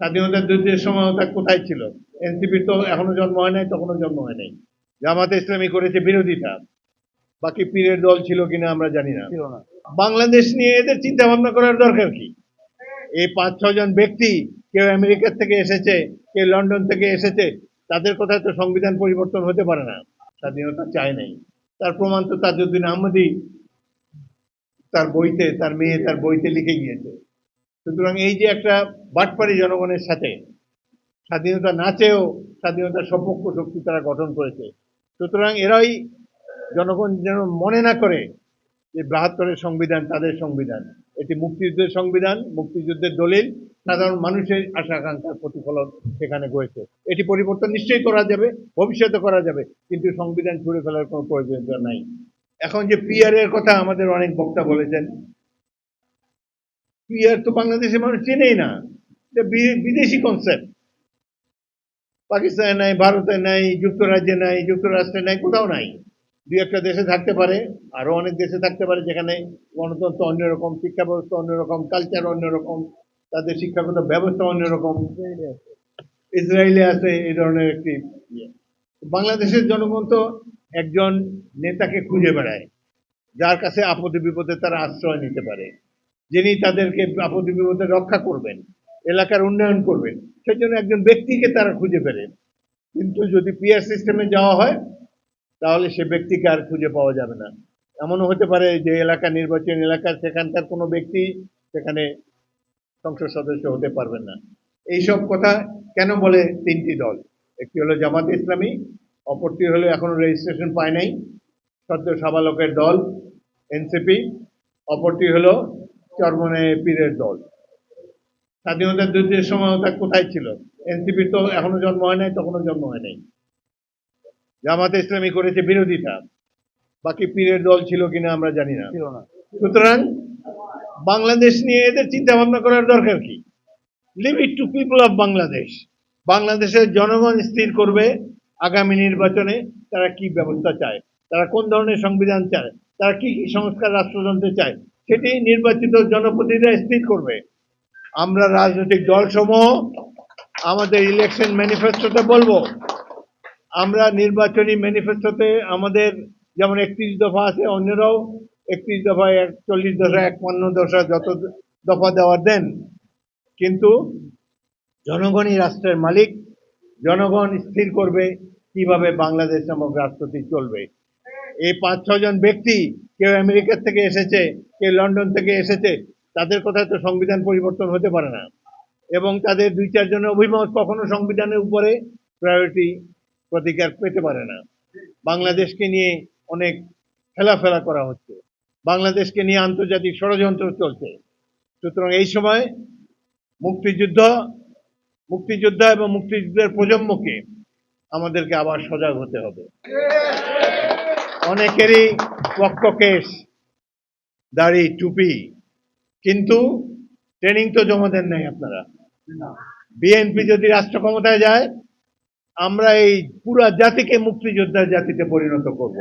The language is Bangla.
স্বাধীনতা যুদ্ধের সময় ওটা কোথায় ছিল? এনসিপি তো এখনও জন্ম হয় নাই তখনও জন্ম হয় নাই। জামাতে ইসলামী করেছে বিরোধিতা। বাকি পীরের দল ছিল কিনা আমরা জানি না। বাংলাদেশ নিয়ে এদের চিন্তা ভাবনা করার দরকার কি? এই পাঁচ ছজন ব্যক্তি কেউ আমেরিকা থেকে এসেছে কেউ লন্ডন থেকে এসেছে তাদের কথায় তো সংবিধান পরিবর্তন হতে পারে না। স্বাধীনতা চায় নাই। তার প্রমাণ তো তাজউদ্দিন আহমদি তার বইতে তার মেয়ে তার বইতে লিখে গিয়েছে। সুতরাং এই যে একটা বাটপাড়ি জনগণের সাথে স্বাধীনতা না চেয়েও স্বাধীনতার সপক্ষ শক্তি তারা গঠন করেছে, সুতরাং এরাই জনগণ যেন মনে না করে যে বাহাত্তরের সংবিধান তাদের সংবিধান। এটি মুক্তিযুদ্ধের সংবিধান, মুক্তিযুদ্ধের দলিল, সাধারণ মানুষের আশা আকাঙ্ক্ষার প্রতিফলন সেখানে হয়েছে এটি পরিবর্তন নিশ্চয়ই করা যাবে, ভবিষ্যতে করা যাবে, কিন্তু সংবিধান ছুড়ে ফেলার কোনো প্রয়োজনীয়তা নাই। এখন যে পিআর এর কথা আমাদের অনেক বক্তা বলেছেন পিআর তো বাংলাদেশের মানুষ চেনেই না। এটা বিদেশি কনসেপ্ট পাকিস্তানে নাই, ভারতে নাই, যুক্তরাজ্যে নাই, যুক্তরাষ্ট্রে নাই, কোথাও নাই। দুই একটা দেশে থাকতে পারে, আরও অনেক দেশে থাকতে পারে যেখানে গণতন্ত্র অন্যরকম, শিক্ষা ব্যবস্থা অন্যরকম কালচার অন্যরকম, তাদের শিক্ষাগত ব্যবস্থা অন্যরকম। ইসরায়েলে আছে এই ধরনের একটি ইয়ে। বাংলাদেশের জনগণ তো একজন নেতাকে খুঁজে বেড়ায়, যার কাছে আপদে বিপদে তারা আশ্রয় নিতে পারে। যিনি তাদেরকে আপদে বিপদে রক্ষা করবেন, এলাকার উন্নয়ন করবেন, সেই জন্য একজন ব্যক্তিকে তারা খুঁজে পেলেন কিন্তু যদি পিআর সিস্টেমে যাওয়া হয়, তাহলে সে ব্যক্তিকে আর খুঁজে পাওয়া যাবে না। এমনও হতে পারে যে এলাকা নির্বাচন এলাকার সেখানকার কোনো ব্যক্তি সেখানে সংসদ সদস্য হতে পারবেন না। এইসব কথা কেন বলে তিনটি দল? একটি হলো জামাত ইসলামী, অপরটি হলো এখনও রেজিস্ট্রেশন পায় নাই, সদ্য সাবালকের দল, এনসিপি, অপরটি হলো চরমনে পীরের দল। স্বাধীনতা যুদ্ধের সময় ওটা কোথায় ছিল? এনসিপি তো এখনও জন্ম হয় নাই তখনও জন্ম হয় নাই। জামাতে ইসলামী করেছে বিরোধিতা। বাকি পীরের দল ছিল কিনা আমরা জানি না। না। সুতরাং বাংলাদেশ নিয়ে এদের চিন্তা ভাবনা করার দরকার কি? Live it to people of Bangladesh বাংলাদেশের জনগণ স্থির করবে আগামী নির্বাচনে তারা কি ব্যবস্থা চায়? তারা কোন ধরনের সংবিধান চায়? তারা কি কি সংস্কার রাষ্ট্রযন্ত্রে চায়? সেটি নির্বাচিত জনপ্রতিনিধিরা স্থির করবে। আমরা রাজনৈতিক দলসমূহ, আমাদের ইলেকশন ম্যানিফেস্টোতে বলব, আমরা নির্বাচনী ম্যানিফেস্টোতে আমাদের যেমন একত্রিশ দফা আছে, অন্যরাও একত্রিশ দফা একচল্লিশ দফা একপান্ন দফা যত দফা দেওয়ার দেন। কিন্তু জনগণই রাষ্ট্রের মালিক, জনগণ স্থির করবে কীভাবে বাংলাদেশ নামক রাষ্ট্রটি চলবে। এই পাঁচ ছজন ব্যক্তি কেউ আমেরিকার থেকে এসেছে, কেউ লন্ডন থেকে এসেছে, তাদের কথায় তো সংবিধান পরিবর্তন হতে পারে না। এবং তাদের দুই চারজনের অভিমত কখনো সংবিধানের উপরে প্রায়োরিটি প্রতিকার পেতে পারে না। বাংলাদেশকে নিয়ে অনেক ফেলাফেলা করা হচ্ছে। বাংলাদেশকে নিয়ে আন্তর্জাতিক ষড়যন্ত্র চলছে। সুতরাং এই সময় মুক্তিযুদ্ধ, মুক্তিযোদ্ধা এবং মুক্তিযুদ্ধের প্রজন্মকে আমাদেরকে আবার সজাগ হতে হবে। অনেকেরই পক্ষকেশ দাড়ি টুপি, কিন্তু ট্রেনিং তো জমা দেন নাই আপনারা। বিএনপি যদি রাষ্ট্র ক্ষমতায় যায়, আমরা এই পুরা জাতিকে মুক্তিযোদ্ধার জাতিতে পরিণত করব।